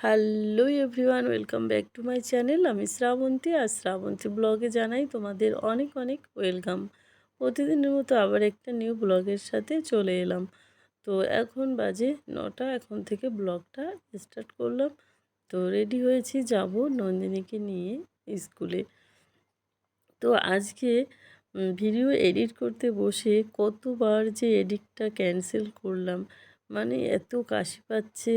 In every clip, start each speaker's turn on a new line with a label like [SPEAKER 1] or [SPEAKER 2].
[SPEAKER 1] Hello everyone, welcome back to my channel. আমি শ্রাবন্তী, আর শ্রাবন্তী ব্লগে জানাই তোমাদের অনেক অনেক ওয়েলকাম। প্রতিদিনের মতো আবার একটা নিউ ব্লগের সাথে চলে এলাম। তো এখন বাজে নটা, এখন থেকে ব্লগটা স্টার্ট করলাম। তো রেডি হয়েছি, যাব নন্দিনীকে নিয়ে স্কুলে। তো আজকে ভিডিও এডিট করতে বসে কতবার যে এডিটটা ক্যান্সেল করলাম মানে এত কাশি পাচ্ছে।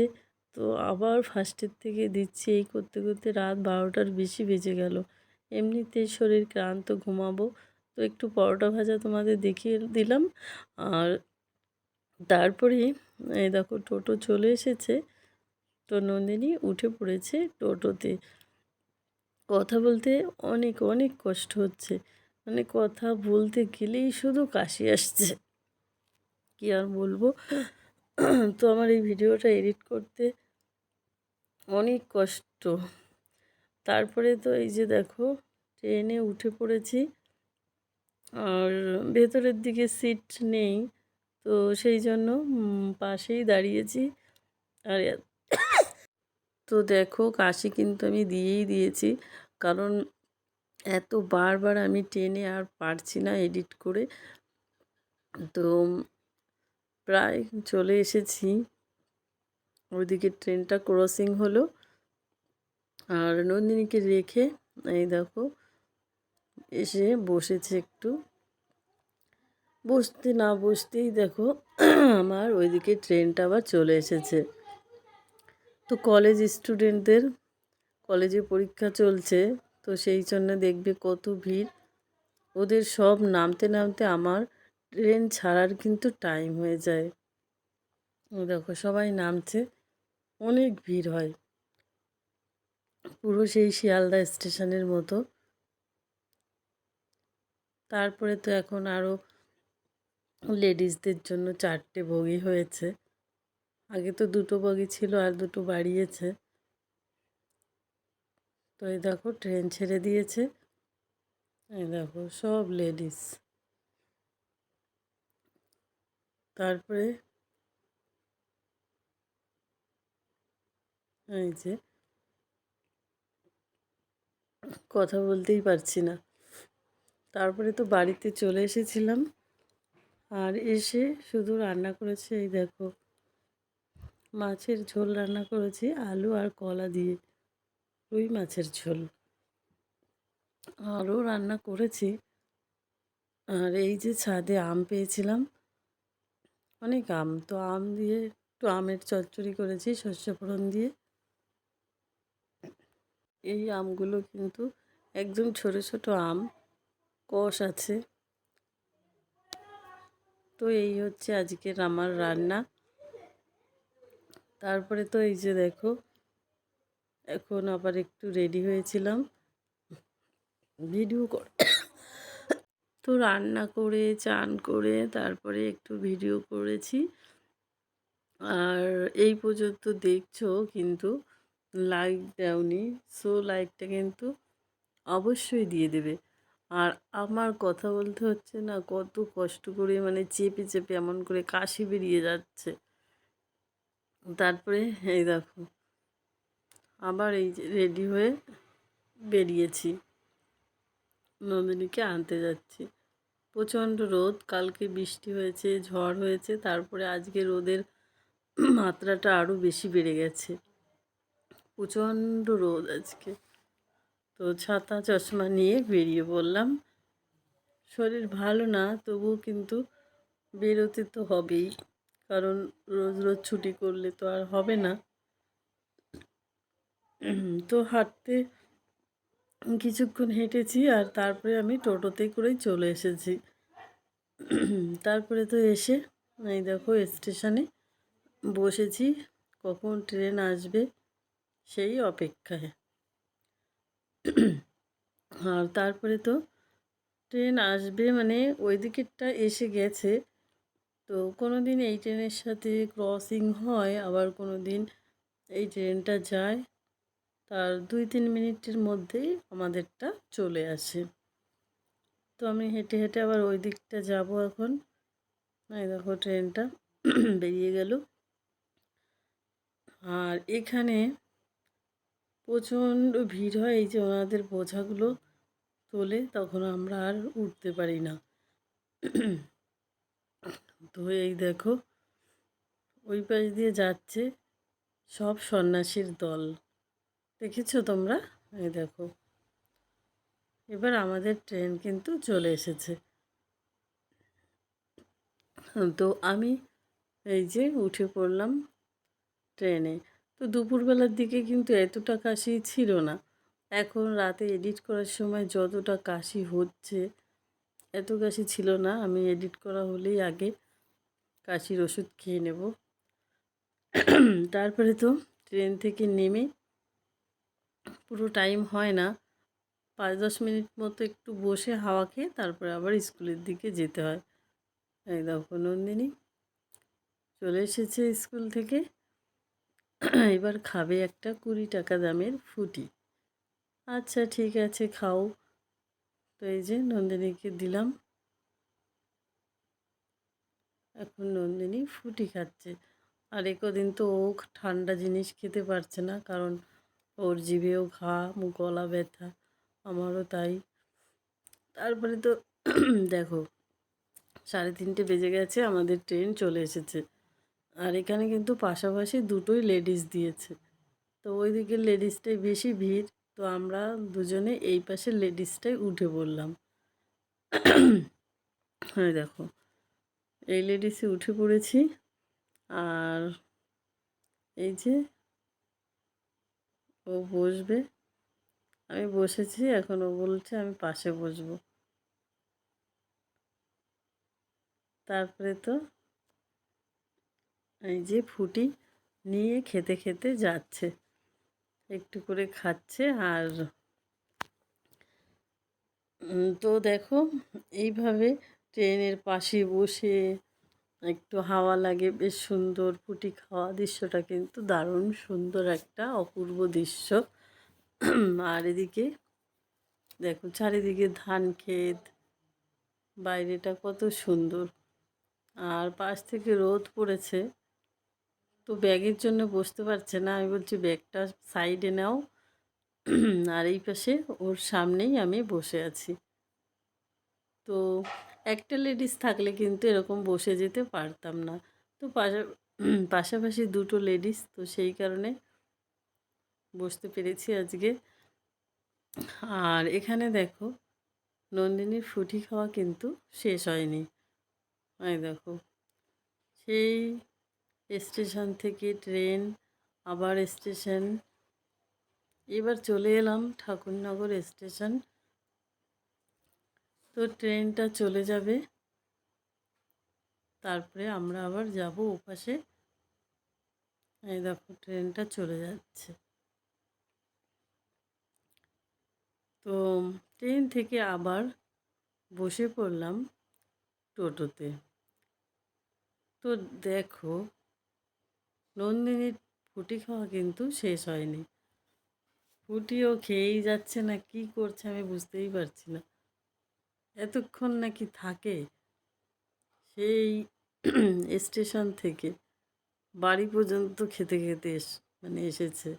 [SPEAKER 1] তো আবার ফার্স্টের থেকে দিচ্ছি এই করতে করতে রাত বারোটার বেশি বেজে গেল। এমনিতেই শরীর ক্লান্ত, ঘুমাবো। তো একটু পরোটা ভাজা তোমাদের দেখিয়ে দিলাম। আর তারপরে, এই দেখো টোটো চলে এসেছে। তো নন্দিনী উঠে পড়েছে টোটোতে। কথা বলতে অনেক অনেক কষ্ট হচ্ছে। মানে কথা বলতে গেলেই শুধু কাশি আসছে। কি আর বলব? তো আমার এই ভিডিওটা এডিট করতে অনেক কষ্ট। তারপরে তো এই যে দেখো, ট্রেনে উঠে পড়েছি। আর ভেতরের দিকে সিট নেই, তো সেই জন্য পাশেই দাঁড়িয়েছি। আর তো দেখো, কাশি কিন্তু আমি দিয়েই দিয়েছি। কারণ এত বারবার আমি ট্রেনে আর পারছি না এডিট করে। তো প্রায় চলে এসেছি। ওইদিকে ট্রেনটা ক্রসিং হলো। আর নন্দিনীকে রেখে, এই দেখো, এসে বসেছে একটু। বসতে না বসতেই দেখো, আমার ওইদিকে ট্রেনটা আবার চলে এসেছে। তো কলেজ স্টুডেন্টদের কলেজে পরীক্ষা চলছে, তো সেই জন্য দেখবে কত ভিড়। ওদের সব নামতে নামতে আমার ট্রেন ছাড়ার কিন্তু টাইম হয়ে যায়। দেখো সবাই নামছে। অনেক ভিড় হয়। পুরো সেই শিয়ালদা স্টেশনের মতো। তারপরে তো এখন আরও লেডিসদের জন্য চারটে বগি হয়েছে। আগে তো দুটো বগি ছিল, আর দুটো বাড়িয়েছে। তো এই দেখো, ট্রেন ছেড়ে দিয়েছে। এই দেখো, সব লেডিস। তারপরে এই যে কথা বলতেই পারছি না। তারপরে তো বাড়িতে চলে এসেছিলাম। আর এসে শুধু রান্না করেছে, এই দেখো, মাছের ঝোল রান্না করেছি, আলু আর কলা দিয়ে, রুই মাছের ঝোল। আরও রান্না করেছি। আর এই যে ছাদে আম পেয়েছিলাম, অনেক আম, তো আম দিয়ে একটু আমের চচ্চড়ি করেছি শস্য ফোড়ন দিয়ে। এই আমগুলো কিন্তু একদম ছোট ছোট আম, কষ আছে। তো এই হচ্ছে আজকের আমার রান্না। তারপরে তো এই যে দেখো, এখন আবার একটু রেডি হয়েছিলাম। ভিডিও করে তো রান্না করে, চান করে, তারপরে একটু ভিডিও করেছি। আর এই পর্যন্ত দেখছ কিন্তু লাইক দেওনি সো লাইকটা কিন্তু অবশ্যই দিয়ে দেবে। আর আমার কথা বলতে হচ্ছে না, কত কষ্ট করে মানে চেপে চেপে এমন করে কাশি বেরিয়ে যাচ্ছে। তারপরে, এই দেখো, আবার এই যে রেডি হয়ে বেরিয়েছি। নন্দিনীকে আনতে যাচ্ছি। প্রচণ্ড রোদ, কালকে বৃষ্টি হয়েছে, ঝড় হয়েছে, তারপরে আজকে রোদের মাত্রাটা আরও বেশি বেড়ে গেছে। প্রচণ্ড রোদ আজকে। তো ছাতা, চশমা নিয়ে বেরিয়ে পড়লাম। শরীর ভালো না, তবুও কিন্তু বেরোতে তো হবেই। কারণ রোজ রোজ ছুটি করলে তো আর হবে না। তো হাঁটতে কিছুক্ষণ হেঁটেছি আর তারপরে আমি টোটোতে করেই চলে এসেছি। তারপরে তো এসে এই দেখো স্টেশনে বসেছি। কখন ট্রেন আসবে? সেই অপেক্ষায়। আর তারপরে তো ট্রেন আসবে মানে ওই দিকেরটা এসে গেছে। তো কোনো দিন এই ট্রেনের সাথে ক্রসিং হয়, আবার কোনো দিন এই ট্রেনটা যায়। তার দুই তিন মিনিটের মধ্যেই আমাদেরটা চলে আসে। তো আমি হেঁটে হেঁটে আবার ওই দিকটা যাব এখন। এই দেখো ট্রেনটা বেরিয়ে গেল। আর এখানে প্রচণ্ড ভিড় হয় এই যে ওনাদের বোঝাগুলো তোলে, তখন আমরা আর উঠতে পারি না। তো এই দেখো, ওই পাশ দিয়ে যাচ্ছে সব সন্ন্যাসীর দল। দেখেছ তোমরা? এই দেখো। এবার আমাদের ট্রেন কিন্তু চলে এসেছে। তো আমি এই যে উঠে পড়লাম ট্রেনে। তো দুপুরবেলার দিকে কিন্তু এতটা কাশি ছিল না। এখন রাতে এডিট করার সময় যতটা কাশি হচ্ছে, এত কাশি ছিল না। আমি এডিট করা হলেই আগে কাশির ওষুধ খেয়ে নেব। তারপরে তো ট্রেন থেকে নেমে পুরো টাইম হয় না। পাঁচ দশ মিনিট মতো একটু বসে হাওয়া খেয়ে তারপরে আবার স্কুলের দিকে যেতে হয়। এই দেখো নন্দিনী চলে এসেছে স্কুল থেকে। এবার খাবে একটা কুড়ি টাকা দামের ফুটি। আচ্ছা ঠিক আছে, খাও। তো এই যে নন্দিনীকে দিলাম। এখন নন্দিনী ফুটি খাচ্ছে। আর একদিন তো ও ঠান্ডা জিনিস খেতে পারছে না, কারণ ওর জিভেও ঘা গলা ব্যথা, আমারও তাই। তারপরে তো, দেখো, সাড়ে তিনটে বেজে গেছে, আমাদের ট্রেন চলে এসেছে। আর এখানে কিন্তু পাশাপাশি দুটোই লেডিস দিয়েছে। তো ওই দিকের লেডিসটাই বেশি ভিড়, তো আমরা দুজনে এই পাশে লেডিসটাই উঠে পড়লাম। হ্যাঁ দেখো, এই লেডিসে উঠে পড়েছি। আর এই যে ও বসবে, আমি বসেছি, এখন ও বলছে আমি পাশে বসবো। তারপরে তো এই যে ফুটি নিয়ে খেতে খেতে যাচ্ছে। একটু করে খাচ্ছে আর তো দেখো, এইভাবে ট্রেনের পাশে বসে একটু হাওয়া লাগে, বেশ সুন্দর ফুটি খাওয়া দৃশ্যটা কিন্তু দারুণ সুন্দর একটা অপূর্ব দৃশ্য। আর এদিকে দেখো, চারিদিকে ধান ক্ষেত, বাইরেটা কত সুন্দর। আর পাশ থেকে রোদ পড়েছে। তো ব্যাগের জন্য বসতে পারছে না। আমি বলছি, ব্যাগটা সাইডে নাও। আর এই পাশে ওর সামনেই আমি বসে আছি। তো একটা লেডিস থাকলে কিন্তু এরকম বসে যেতে পারতাম না। তো পাশা, পাশাপাশি দুটো লেডিস, তো সেই কারণে বসতে পেরেছি আজকে। আর এখানে দেখো, নন্দিনীর ফুটি খাওয়া কিন্তু শেষ হয়নি। দেখো, সেই স্টেশন থেকে ট্রেন, আবার স্টেশন। এবার চলে এলাম ঠাকুরনগর স্টেশন। তো ট্রেনটা চলে যাবে। তারপরে আমরা আবার যাব ওপাশে। এই দেখো, ট্রেনটা চলে যাচ্ছে। তো ট্রেন থেকে আবার বসে পড়লাম টোটোতে। তো দেখো নন্দিনীর ফুটি খাওয়া কিন্তু শেষ হয়নি। ফুটিও খেয়েই যাচ্ছে না, কি করছে আমি বুঝতেই পারছি না। এতক্ষণ নাকি থাকে সেই স্টেশন থেকে, বাড়ি পর্যন্ত খেতে খেতে এস মানে এসেছে।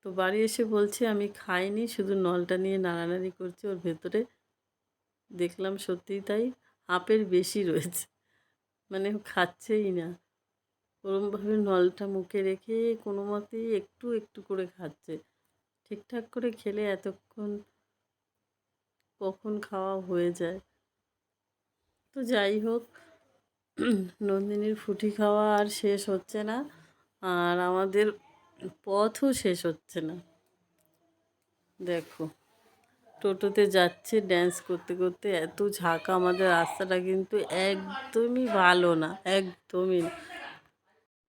[SPEAKER 1] তো বাড়ি এসে বলছে, আমি খাইনি, শুধু নলটা নিয়ে নাড়ানাড়ি করছি, ওর ভেতরে দেখলাম সত্যিই তাই হাফের বেশি রয়েছে। মানে খাচ্ছেই না। ওরমভাবে নলটা মুখে রেখে কোনো মতেই একটু একটু করে খাচ্ছে। ঠিকঠাক করে খেলে এতক্ষণ কখন খাওয়া হয়ে যায়? তো যাই হোক, নন্দিনীর ফুটি খাওয়া আর শেষ হচ্ছে না, আর আমাদের পথও শেষ হচ্ছে না। দেখো। টোটোতে যাচ্ছে ড্যান্স করতে করতে, এত ঝাঁকা আমাদের রাস্তাটা কিন্তু একদমই ভালো না, একদমই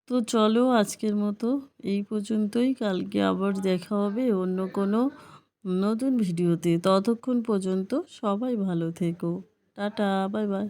[SPEAKER 1] তো চলো আজকের মতো এই পর্যন্তই, কালকে আবার দেখা হবে অন্য কোনো নতুন ভিডিওতে। ততক্ষণ পর্যন্ত সবাই ভালো থেকো। Tata, bye bye.